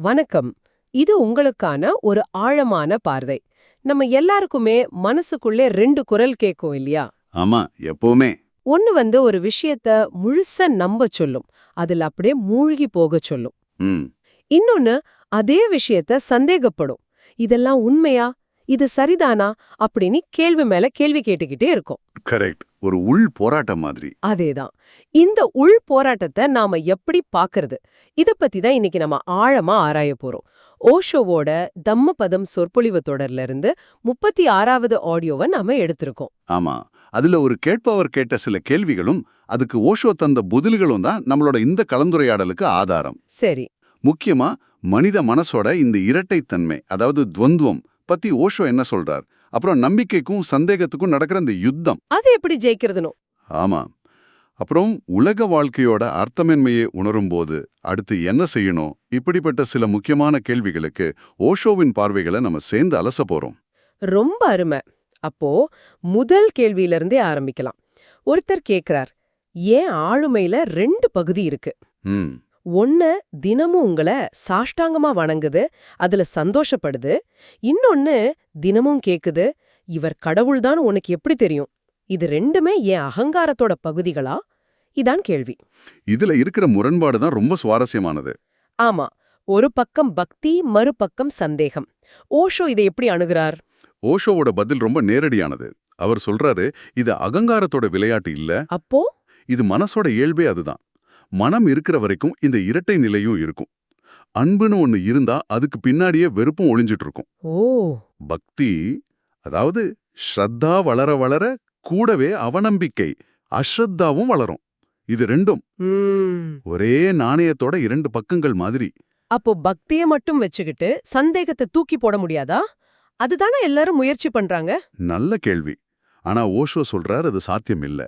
வணக்கம். இது உங்களுக்கான ஒரு ஆழமான பார்வை. நம்ம எல்லாருக்குமே மனசுக்குள்ளே ரெண்டு குரல் கேட்கும் இல்லையா? ஆமா எப்பவுமே. ஒன்னு வந்து ஒரு விஷயத்த முழுசா நம்ப சொல்லும். அதுல அப்படியே மூழ்கி போக சொல்லும். இன்னொன்னு அதே விஷயத்த சந்தேகப்படும். இதெல்லாம் உண்மையா? இது சரிதானா அப்படின்னு கேள்வி மேல கேள்வி கேட்டுக்கிட்டே இருக்கும். கரெக்ட் ஒரு உள் போராட்டம் மாதிரி. அதேதான். இந்த உள் போராட்டத்தை நாம எப்படி பாக்குறது இத பத்தி தான் இன்னைக்கு நம்ம ஆழமா ஆராய போறோம். ஓஷோவோட தம்மபதம் சொற்பொழிவு தொடர்ல இருந்து முப்பத்தி ஆறாவது ஆடியோவை நாம எடுத்திருக்கோம். ஆமா. அதுல ஒரு கேட்பவர் கேட்ட சில கேள்விகளும் அதுக்கு ஓஷோ தந்த பதில்களும் தான் நம்மளோட இந்த கலந்துரையாடலுக்கு ஆதாரம். சரி. முக்கியமா மனித மனசோட இந்த இரட்டைத்தன்மை அதாவது துவந்துவம் பத்தி ஓஷோ என்ன சொல்றார்? அப்புறம் நம்பிக்கைக்கும் சந்தேகத்துக்கும் நடக்கிற இந்த யுத்தம். அது எப்படி ஜெயிக்கிறதுனோ. ஆமா. அப்புறம் உலக வாழ்க்கையோட அர்த்தமின்மையை உணரும்போது அடுத்து என்ன செய்யணும்? இப்படிப்பட்ட சில முக்கியமான கேள்விகளுக்கு ஓஷோவின் பார்வைகளை நம்ம சேர்ந்து அலச போறோம். ரொம்ப அருமை. அப்போ முதல் கேள்வியில இருந்தே ஆரம்பிக்கலாம். ஒருத்தர் கேக்குறார் ஏன் ஆளுமையில ரெண்டு பகுதி இருக்கு? ம். ஒன்னு தினமும் உங்கள சாஷ்டாங்கமா வணங்குது அதுல சந்தோஷப்படுது. இன்னொன்னு தினமும் கேக்குது இவர் கடவுள்தான் உனக்கு எப்படி தெரியும்? இது ரெண்டுமே என் அகங்காரத்தோட பகுதிகளா? இதான் கேள்வி. இதுல இருக்கிற முரண்பாடு தான் ரொம்ப சுவாரஸ்யமானது. ஆமா ஒரு பக்கம் பக்தி மறுபக்கம் சந்தேகம். ஓஷோ இதை எப்படி அணுகுறார்? ஓஷோவோட பதில் ரொம்ப நேரடியானது. அவர் சொல்றாரு இது அகங்காரத்தோட விளையாட்டு இல்ல. அப்போ? இது மனசோட இயல்பே அதுதான். மனம் இருக்கிற வரைக்கும் இந்த இரட்டை நிலையும் இருக்கும். அன்புன்னு ஒண்ணு இருந்தா அதுக்கு பின்னாடியே வெறுப்பும் ஒளிஞ்சிட்டு இருக்கும் ஓ. பக்தி அதாவது ஸ்ரத்தா வளர வளர கூடவே அவநம்பிக்கை அஸ்ரத்தாவும் வளரும். இது ரெண்டும். ஒரே நாணயத்தோட இரண்டு பக்கங்கள் மாதிரி. அப்போ பக்திய மட்டும் வச்சுக்கிட்டு சந்தேகத்தை தூக்கி போட முடியாதா? அதுதானே எல்லாரும் முயற்சி பண்றாங்க? நல்ல கேள்வி. ஆனா ஓஷோ சொல்றார் அது சாத்தியம் இல்ல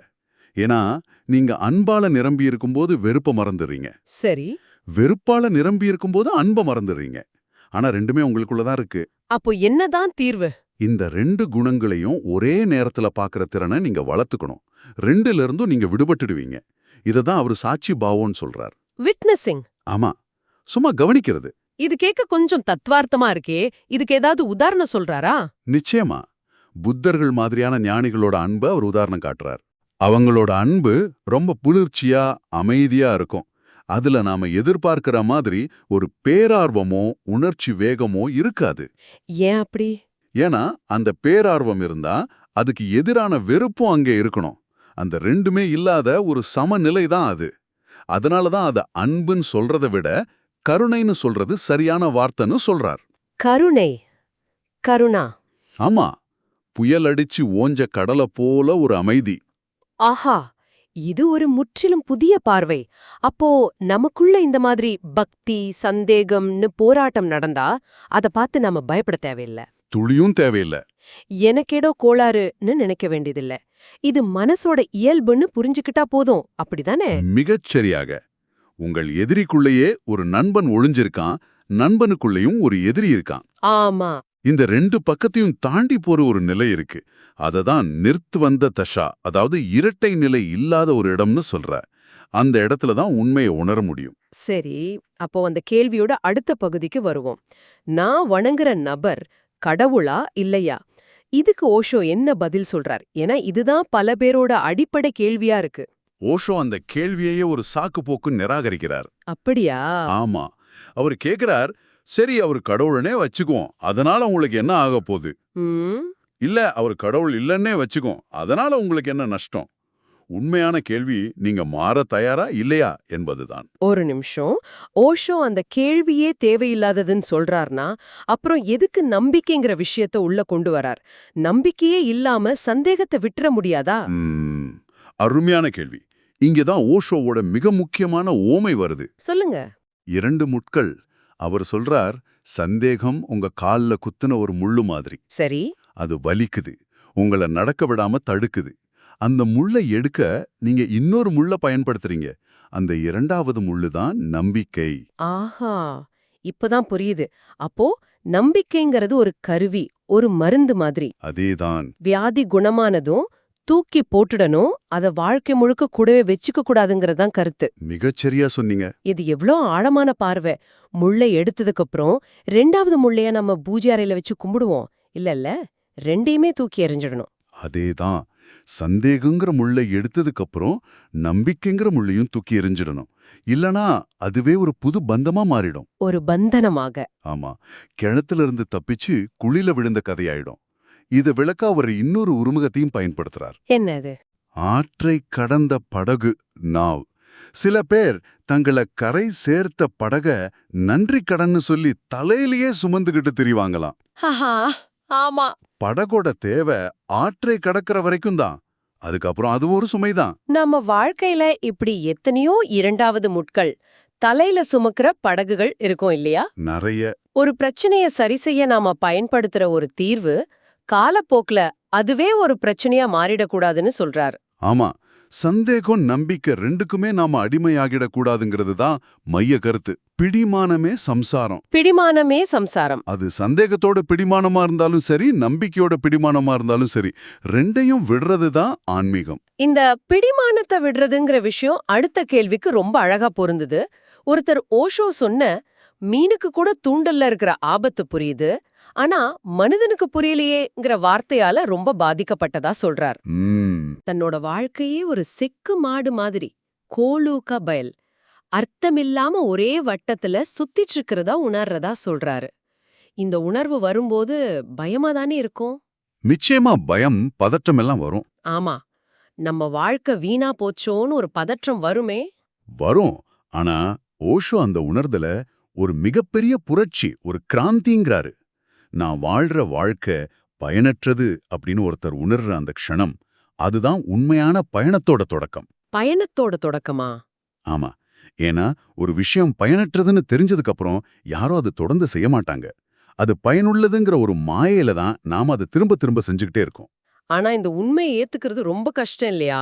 ஏன்னா நீங்க அன்பால நிரம்பி இருக்கும்போது வெறுப்ப மறந்துடுறீங்க. சரி. வெறுப்பால நிரம்பி இருக்கும்போது அன்ப மறந்துடுறீங்க. ஆனா ரெண்டுமே உங்களுக்குள்ளதான் இருக்கு. அப்போ என்னதான் தீர்வு? இந்த ரெண்டு குணங்களையும் ஒரே நேரத்துல பாக்குற திறனை நீங்க வளர்த்துக்கணும். ரெண்டுல இருந்தும் நீங்க விடுபட்டுடுவீங்க. இததான் அவர் சாட்சி பாவோன்னு சொல்றார். விட்னஸிங். ஆமா. சும்மா கவனிக்கிறது. இது கேட்க கொஞ்சம் தத்வார்த்தமா இருக்கே. இதுக்கு ஏதாவது உதாரணம் சொல்றாரா? நிச்சயமா. புத்தர்கள் மாதிரியான ஞானிகளோட அன்பை அவர் உதாரணம் காட்டுறார். அவங்களோட அன்பு ரொம்ப குளிர்ச்சியா அமைதியா இருக்கும். அதுல நாம எதிர்பார்க்கிற மாதிரி ஒரு பேரார்வமோ உணர்ச்சி வேகமோ இருக்காது. ஏன் அப்படி? ஏன்னா அந்த பேரார்வம் இருந்தா அதுக்கு எதிரான வெறுப்பும் அங்கே இருக்கணும். அந்த ரெண்டுமே இல்லாத ஒரு சமநிலை தான் அது. அதனால தான் அதை அன்புன்னு சொல்றதை விட கருணைன்னு சொல்றது சரியான வார்த்தைன்னு சொல்றார். கருணை. கருணா. ஆமா. புயல் அடிச்சு ஓஞ்ச கடலை போல ஒரு அமைதி. ஆஹா இது ஒரு முற்றிலும் புதிய பார்வை. அப்போ நமக்குள்ள இந்த மாதிரி பக்தி சந்தேகம்னு போராட்டம் நடந்தா அத பார்த்து நாம பயப்பட தேவையில்ல. துளியும் தேவையில்ல. எனக்கேடோ கோளாறுன்னு நினைக்க வேண்டியதில்ல. இது மனசோட இயல்புன்னு புரிஞ்சுக்கிட்டா போதும். அப்படிதானே? மிகச் சரியாக உங்கள் எதிரிக்குள்ளேயே ஒரு நண்பன் ஒளிஞ்சிருக்கான். நண்பனுக்குள்ளேயும் ஒரு எதிரி இருக்கான். ஆமா. இந்த ரெண்டு பக்கத்தையும் தாண்டி போற ஒரு நிலை இருக்கு. அததான் நிறுத்து வந்த தஷா அதாவது இரட்டை நிலை இல்லாத ஒரு இடம்னு சொல்ற. அந்த இடத்துல தான் உண்மையை உணர முடியும். சரி அப்போ அந்த கேள்வியோட அடுத்த பகுதிக்கு வருவோம். நான் வணங்குற நபர் கடவுளா இல்லையா? இதுக்கு ஓஷோ என்ன பதில் சொல்றார்? ஏன்னா இதுதான் பல பேரோட அடிப்படை கேள்வியா இருக்கு. ஓஷோ அந்த கேள்வியையே ஒரு சாக்கு போக்கு நிராகரிக்கிறார். அப்படியா? ஆமா. அவர் கேக்குறார் சரி அவர் கடவுளனே வச்சுக்குவோம். அதனால உங்களுக்கு என்ன ஆக போகுது? இல்ல அவர் கடவுள் இல்லன்னே வச்சுக்குவோம். அதனால உங்களுக்கு என்ன நஷ்டம்? உண்மையான கேள்வி நீங்க மாற தயாரா இல்லையா என்பதுதான். ஒரு நிமிஷம். ஓஷோ அந்த கேள்வியே தேவையில்லாததுன்னு சொல்றார்னா அப்புறம் எதுக்கு நம்பிக்கைங்கிற விஷயத்த உள்ள கொண்டு வரார்? நம்பிக்கையே இல்லாம சந்தேகத்தை விட்டுற முடியாதா? அருமையான கேள்வி. இங்கதான் ஓஷோவோட மிக முக்கியமான ஓமை வருது. சொல்லுங்க. இரண்டு முட்கள் அவர் சொல்றார் சந்தேகம் உங்க கால்ல குத்துன ஒரு முள்ளு மாதிரி. சரி. அது வலிக்குது. உங்கள நடக்க விடாம தடுக்குது. அந்த முள்ளை எடுக்க நீங்க இன்னொரு முள்ள பயன்படுத்துறீங்க. அந்த இரண்டாவது முள்ளு தான் நம்பிக்கை. ஆஹா. இப்பதான் புரியுது. அப்போ நம்பிக்கைங்கிறது ஒரு கருவி ஒரு மருந்து மாதிரி. அதேதான். வியாதி குணமானதும் தூக்கி போட்டுடணும். அத வாழ்க்கை முழுக்க கூடவே வச்சுக்க கூடாதுங்கறதான் கருத்து. மிகச்சரியா சொன்னீங்க. இது எவ்ளோ ஆழமான பார்வை. முள்ளை எடுத்ததுக்கு அப்புறம் ரெண்டாவது முள்ளைய நம்ம பூஜை அறையில வச்சு கும்பிடுவோம். இல்லல்ல ரெண்டையுமே தூக்கி எறிஞ்சிடணும். அதேதான். சந்தேகங்கிற முள்ளை எடுத்ததுக்கு அப்புறம் நம்பிக்கைங்கிற முள்ளையும் தூக்கி எறிஞ்சிடணும். இல்லனா அதுவே ஒரு புது பந்தமா மாறிடும். ஒரு பந்தனமாக. ஆமா. கிணத்துல இருந்து தப்பிச்சு குழில விழுந்த கதையாயிடும். இத விளக்க அவர் இன்னொரு உருமுகத்தையும் பயன்படுத்துறார். என்னது? ஆற்றை கடந்த படகு நாவ். சில பேர் தங்களை கரை சேர்த்த படக நன்றி கடன்னு சொல்லி தலையிலேயே சுமந்துகிட்டு திரிவாங்களாம். ஆமா. படகோட தேவை ஆற்றை கடக்கிற வரைக்கும் தான். அதுக்கப்புறம் அது ஒரு சுமைதான். நம்ம வாழ்க்கையில இப்படி எத்தனையோ இரண்டாவது முட்கள் தலையில சுமக்கிற படகுகள் இருக்கும் இல்லையா? நிறைய. ஒரு பிரச்சனைய சரி செய்ய நாம பயன்படுத்துற ஒரு தீர்வு காலப்போக்குல அதுவே ஒரு பிரச்சனையா மாறிடக்கூடாதுன்னு சொல்றார். ஆமா சந்தேகம் நம்பிக்கை ரெண்டுக்குமே நாம அடிமையாகிடக் கூடாதுங்கிறது தான் மைய கருத்து. பிடிமானமே சம்சாரம். பிடிமானமே சம்சாரம். அது சந்தேகத்தோட பிடிமானமா இருந்தாலும் சரி நம்பிக்கையோட பிடிமானமா இருந்தாலும் சரி ரெண்டையும் விடுறது தான் ஆன்மீகம். இந்த பிடிமானத்தை விடுறதுங்கிற விஷயம் அடுத்த கேள்விக்கு ரொம்ப அழகா பொருந்துது. ஒருத்தர் ஓஷோ சொன்ன மீனுக்கு கூட தூண்டல்ல இருக்கிற ஆபத்து புரியுது ஆனா மனிதனுக்கு புரியலையேங்கிற வார்த்தையால ரொம்ப பாதிக்கப்பட்டதா சொல்றார். தன்னோட வாழ்க்கையே ஒரு செக்கு மாடு மாதிரி கோலூக்கா பயல். அர்த்தமில்லாம ஒரே வட்டத்துல சுத்திட்டு இருக்கிறதா உணர்றதா சொல்றாரு. இந்த உணர்வு வரும்போது பயமா தானே இருக்கும்? நிச்சயமா பயம் பதற்றம் எல்லாம் வரும். ஆமா. நம்ம வாழ்க்கை வீணா போச்சோன்னு ஒரு பதற்றம் வருமே. வரும். ஆனா ஓஷோ அந்த உணர்தல ஒரு மிகப்பெரிய புரட்சி ஒரு கிராந்திங்கிறாரு. நான் வாழ்ற வாழ்க்கை பயனற்றது அப்படின்னு ஒருத்தர் உணர்ற அந்த க்ஷணம் அதுதான் உண்மையான பயணத்தோட தொடக்கம். பயணத்தோட தொடக்கமா? ஆமா. ஏன்னா ஒரு விஷயம் பயனற்றதுன்னு தெரிஞ்சதுக்கு அப்புறம் யாரும் அது தொடர்ந்து செய்ய மாட்டாங்க. அது பயனுள்ளதுங்கிற ஒரு மாயையில தான் நாம அதை திரும்ப திரும்ப செஞ்சுக்கிட்டே இருக்கோம். ஆனா இந்த உண்மையை ஏத்துக்கிறது ரொம்ப கஷ்டம் இல்லையா?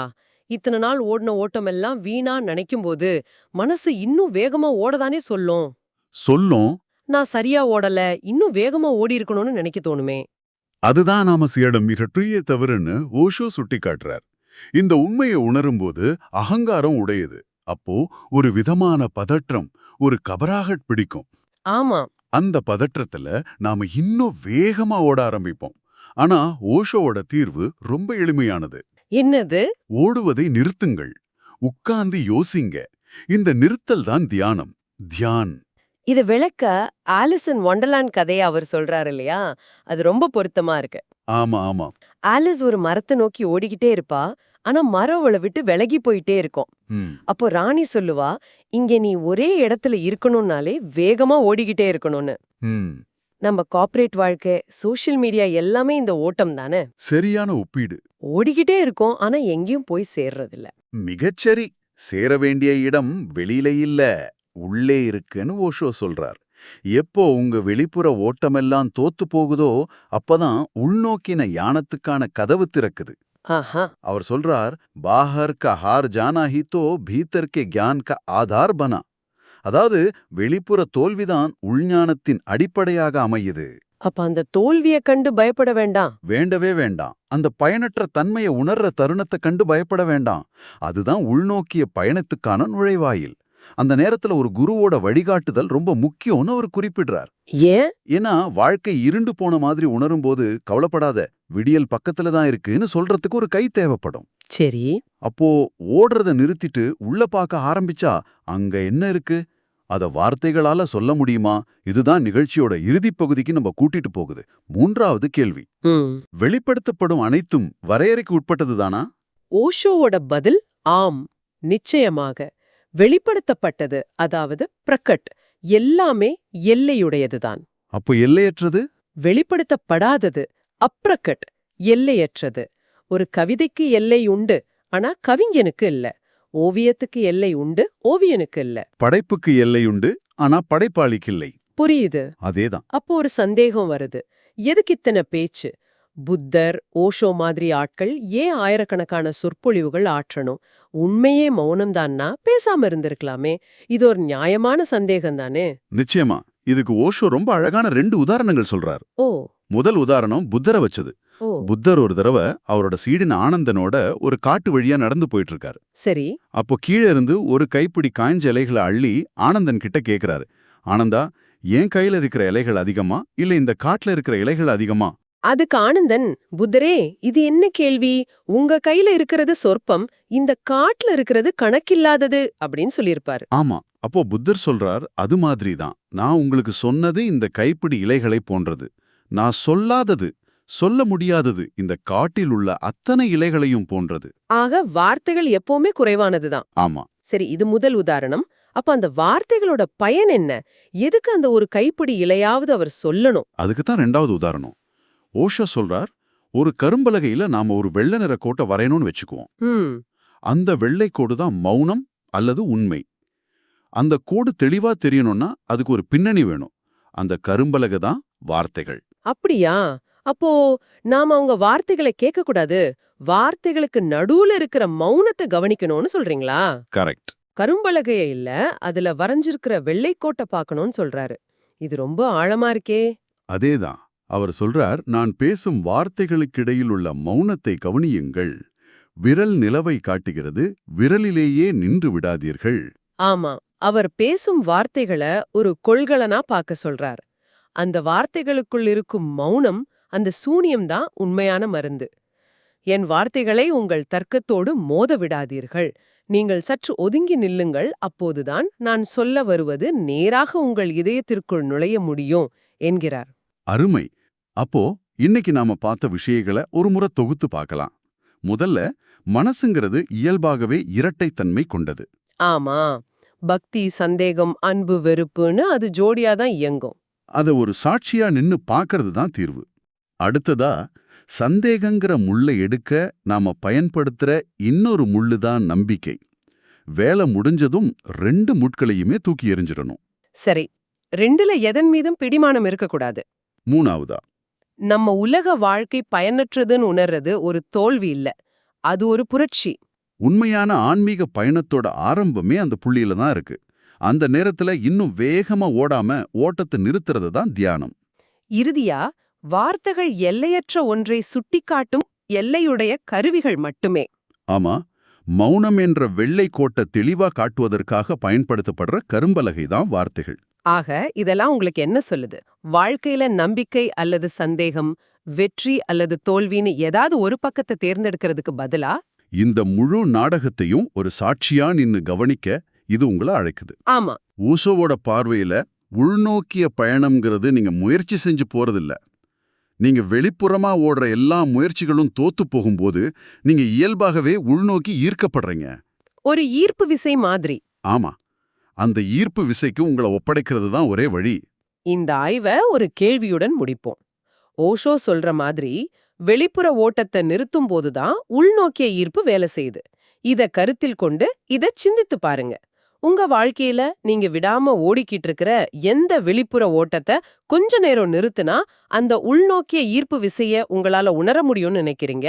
இத்தனை நாள் ஓடின ஓட்டம் எல்லாம் வீணா நினைக்கும் போது மனசு இன்னும் வேகமா ஓடதானே சொல்லும்? சொல்லும் நான் சரியா ஓடல இன்னும் வேகமா ஓடி இருக்கணும்னு நினைக்க தோணுமே. அதுதான் நாம செய்யடும் மிகற்றிய தவறுன்னு ஓஷோ சுட்டிக்காட்டுறார். இந்த உண்மையை உணரும்போது அகங்காரம் உடையுது. அப்போ ஒரு விதமான பதற்றம் ஒரு கபராகட் பிடிக்கும். ஆமா. அந்த பதற்றத்துல நாம இன்னும் வேகமா ஓட ஆரம்பிப்போம். ஆனா ஓஷோவோட தீர்வு ரொம்ப எளிமையானது. என்னது? ஓடுவதை நிறுத்துங்கள். உட்கார்ந்து யோசிங்க. இந்த நிறுத்தல் தான் தியானம். தியான். இத விளக்க ஆலிசன் ஒண்டர்லாண்ட் கதையை அவர் சொல்றாரு இல்லையா? அது ரொம்ப பொருத்தமா இருக்கு. ஆமா ஆமா. ஆலிஸ் ஒரு மரத்தை நோக்கி ஓடிக்கிட்டே இருப்பா. ஆனா மரம் அவளை விட்டு விலகி போயிட்டே இருக்கும். அப்போ ராணி சொல்லுவா இங்க நீ ஒரே இடத்துல இருக்கணும்னாலே வேகமா ஓடிக்கிட்டே இருக்கணும்னு. நம்ம கார்ப்பரேட் வாழ்க்கை சோஷியல் மீடியா எல்லாமே இந்த ஓட்டம் தானே? சரியான ஒப்பீடு. ஓடிக்கிட்டே இருக்கோம் ஆனா எங்கேயும் போய் சேர்றதில்ல. மிகச்சரி. சேர வேண்டிய இடம் வெளியில இல்ல. உள்ளே இருக்குன்னு ஓஷோ சொல்றார். எப்போ உங்க வெளிப்புற ஓட்டமெல்லாம் தோத்து போகுதோ அப்பதான் உள்நோக்கின யானத்துக்கான கதவு திறக்குது. அவர் சொல்றார் பாஹர் கா ஹார் ஜானா ஹி தோ பீத்தர் கே கியான் கா ஆதார் பனா. அதாவது வெளிப்புற தோல்விதான் உள்ஞானத்தின் அடிப்படையாக அமையுது. அப்ப அந்த தோல்விய கண்டு பயப்பட வேண்டாம். வேண்டவே வேண்டாம். அந்த பயனற்ற தன்மையை உணர்ற தருணத்தை கண்டு பயப்பட வேண்டாம். அதுதான் உள்நோக்கிய பயணத்துக்கான நுழைவாயில். அந்த நேரத்துல ஒரு குருவோட வழிகாட்டுதல் ரொம்ப முக்கியம்னு அவர் குறிப்பிடுறார். ஏன்? ஏன்னா வாழ்க்கை இருண்டு போன மாதிரி உணரும்போது கவலைப்படாத விடியல் பக்கத்துல தான் இருக்குன்னு சொல்றதுக்கு ஒரு கை தேவைப்படும். சரி. அப்போ ஓடுறத நிறுத்திட்டு உள்ள பார்க்க ஆரம்பிச்சா அங்க என்ன இருக்கு? அத வார்த்தைகளால சொல்ல முடியுமா? இதுதான் நிகழ்ச்சியோட இறுதிப் பகுதிக்கு நம்ம கூட்டிட்டு போகுது. மூன்றாவது கேள்வி. வெளிப்படுத்தப்படும் அனைத்தும் வரையறைக்கு உட்பட்டதுதானா ஓஷோவோட பதில் ஆம் நிச்சயமாக. வெளிப்படுத்தப்பட்டது அதாவது பிரகட் எல்லாமே எல்லையுடையதுதான். அப்போ எல்லையற்றது? வெளிப்படுத்தப்படாதது அப்ரகட் எல்லையற்றது. ஒரு கவிதைக்கு எல்லை உண்டு ஆனா கவிஞனுக்கு இல்ல. ஓவியத்துக்கு எல்லை உண்டு ஓவியனுக்கு இல்ல. படைப்புக்கு எல்லையுண்டு ஆனா படைப்பாளிக்கு இல்லை. புரியுது. அதேதான். அப்போ ஒரு சந்தேகம் வருது. எதுக்கு இத்தனை பேச்சு? புத்தர் ஓஷோ மாதிரி ஆட்கள் ஏன் ஆயிரக்கணக்கான சொற்பொழிவுகள் ஆற்றணும்? உண்மையே மௌனம்தான்னா பேசாம இருந்திருக்கலாமே. இது ஒரு நியாயமான சந்தேகம் தானே நிச்சயமா. இதுக்கு ஓஷோ ரொம்ப அழகான ரெண்டு உதாரணங்கள் சொல்றார். ஓ. முதல் உதாரணம் புத்தரை வச்சது. புத்தர் ஒரு தடவை அவரோட சீடன் ஆனந்தனோட ஒரு காட்டு வழியா நடந்து போயிட்டு இருக்காரு சரி. அப்போ கீழே இருந்து ஒரு கைப்பிடி காய்ஞ்ச இலைகளை அள்ளி ஆனந்தன் கிட்ட கேக்குறாரு. ஆனந்தா என் கையில இருக்கிற இலைகள் அதிகமா? இல்ல இந்த காட்டுல இருக்கிற இலைகள் அதிகமா? அதுக்கு ஆனந்தன் புத்தரே இது என்ன கேள்வி? உங்க கையில இருக்கிறது சொற்பம் இந்த காட்டுல இருக்கிறது கணக்கில்லாதது அப்படின்னு சொல்லியிருப்பாரு. ஆமா அப்போ புத்தர் சொல்றார் அது மாதிரி தான் நான் உங்களுக்கு சொன்னது இந்த கைப்பிடி இலைகளை போன்றது. நான் சொல்லாதது சொல்ல முடியாதது இந்த காட்டில் உள்ள அத்தனை இலைகளையும் போன்றது. ஆக வார்த்தைகள் எப்பவுமே குறைவானதுதான். ஆமா. சரி இது முதல் உதாரணம். அப்ப அந்த வார்த்தைகளோட பயன் என்ன? எதுக்கு அந்த ஒரு கைப்பிடி இலையாவது அவர் சொல்லணும்? அதுக்கு தான் ரெண்டாவது உதாரணம். ஓஷா சொல்றார் ஒரு கரும்பலகையில நாம ஒரு வெள்ளை நிற கோட்டை வரையணும்னு வச்சுக்குவோம். அந்த வெள்ளை கோடு தான் மௌனம் அல்லது உண்மை. அந்த கோடு தெளிவா தெரியணும்னா அதுக்கு ஒரு பின்னணி வேணும். அந்த கரும்பலகை தான் வார்த்தைகள். அப்படியா? அப்போ நாம அவங்க வார்த்தைகளை கேட்க கூடாது வார்த்தைகளுக்கு நடுவுல இருக்கிற மௌனத்தை கவனிக்கணும்னு சொல்றீங்களா? கரெக்ட். கரும்பலகைய இல்ல அதுல வரைஞ்சிருக்கிற வெள்ளைக்கோட்டை பார்க்கணும்னு சொல்றாரு. இது ரொம்ப ஆழமா இருக்கே. அதேதான். அவர் சொல்றார் நான் பேசும் வார்த்தைகளுக்கிடையில் உள்ள மௌனத்தை கவனியுங்கள். விரல் நிலவை காட்டுகிறது விரலிலேயே நின்று விடாதீர்கள். ஆமா அவர் பேசும் வார்த்தைகளை ஒரு கொள்கலனா பார்க்க சொல்றார். அந்த வார்த்தைகளுக்குள் இருக்கும் மௌனம் அந்த சூனியம்தான் உண்மையான மருந்து. என் வார்த்தைகளை உங்கள் தர்க்கத்தோடு மோத விடாதீர்கள். நீங்கள் சற்று ஒதுங்கி நில்லுங்கள். அப்போதுதான் நான் சொல்ல வருவது நேராக உங்கள் இதயத்திற்குள் நுழைய முடியும் என்கிறார். அருமை. அப்போ இன்னைக்கு நாம பார்த்த விஷயங்களை ஒரு முறை தொகுத்து பார்க்கலாம். முதல்ல மனசுங்கிறது இயல்பாகவே இரட்டைத்தன்மை கொண்டது. ஆமா. பக்தி சந்தேகம் அன்பு வெறுப்புன்னு அது ஜோடியாதான் இயங்கும். அத ஒரு சாட்சியா நின்னு பார்க்கறது தான் தீர்வு. அடுத்ததா சந்தேகங்கிற முள்ளை எடுக்க நாம பயன்படுத்துற இன்னொரு முள்ளு தான் நம்பிக்கை. வேலை முடிஞ்சதும் ரெண்டு முட்களையுமே தூக்கி எறிஞ்சிடணும். சரி. ரெண்டுல எதன் மீதும் பிடிமானம் இருக்கக்கூடாது. மூணாவதா? நம்ம உலக வாழ்க்கை பயனற்றதுன்னு உணர்றது ஒரு தோல்வி இல்ல. அது ஒரு புரட்சி. உண்மையான ஆன்மீக பயணத்தோட ஆரம்பமே அந்த புள்ளியில தான் இருக்கு. அந்த நேரத்துல இன்னும் வேகமா ஓடாம ஓட்டத்தை நிறுத்துறது தான் தியானம். இறுதியா வார்த்தைகள் எல்லையற்ற ஒன்றை சுட்டிக்காட்டும் எல்லையுடைய கருவிகள் மட்டுமே. ஆமா மௌனம் என்ற வெள்ளை கோட்டை தெளிவா காட்டுவதற்காக பயன்படுத்தப்படுற கரும்பலகை தான் வார்த்தைகள். ஆக இதெல்லாம் உங்களுக்கு என்ன சொல்லுது? வாழ்க்கையில நம்பிக்கை அல்லது சந்தேகம் வெற்றி அல்லது தோல்வின்னு ஏதாவது ஒரு பக்கத்தை தேர்ந்தெடுக்கிறதுக்கு பதிலா? இந்த முழு நாடகத்தையும் ஒரு சாட்சியா நின்னு கவனிக்க இது உங்களை அழைக்குது. ஆமா. ஊசோவோட பார்வையில உள்நோக்கிய பயணம்ங்கிறது நீங்க முயற்சி செஞ்சு போறதில்ல. நீங்க வெளிப்புறமா ஓடுற எல்லா முயற்சிகளும் தோத்து போகும்போது நீங்க இயல்பாகவே உள்நோக்கி ஈர்க்கப்படுறீங்க. ஒரு ஈர்ப்பு விசை மாதிரி. ஆமா. அந்த ஈர்ப்பு விசைக்கு உங்களை ஒப்படைக்கிறது தான் ஒரே வழி. இந்த ஆய்வை ஒரு கேள்வியுடன் முடிப்போம். ஓஷோ சொல்ற மாதிரி வெளிப்புற ஓட்டத்தை நிறுத்தும் போதுதான் உள்நோக்கிய ஈர்ப்பு வேலை செய்யுது. இத கருத்தில் கொண்டு இத சிந்தித்து பாருங்க. உங்க வாழ்க்கையில நீங்க விடாம ஓடிக்கிட்டு இருக்கிற எந்த வெளிப்புற ஓட்டத்தை கொஞ்ச நேரம் நிறுத்துனா அந்த உள்நோக்கிய ஈர்ப்பு விசைய உங்களால உணர முடியும்னு நினைக்கிறீங்க?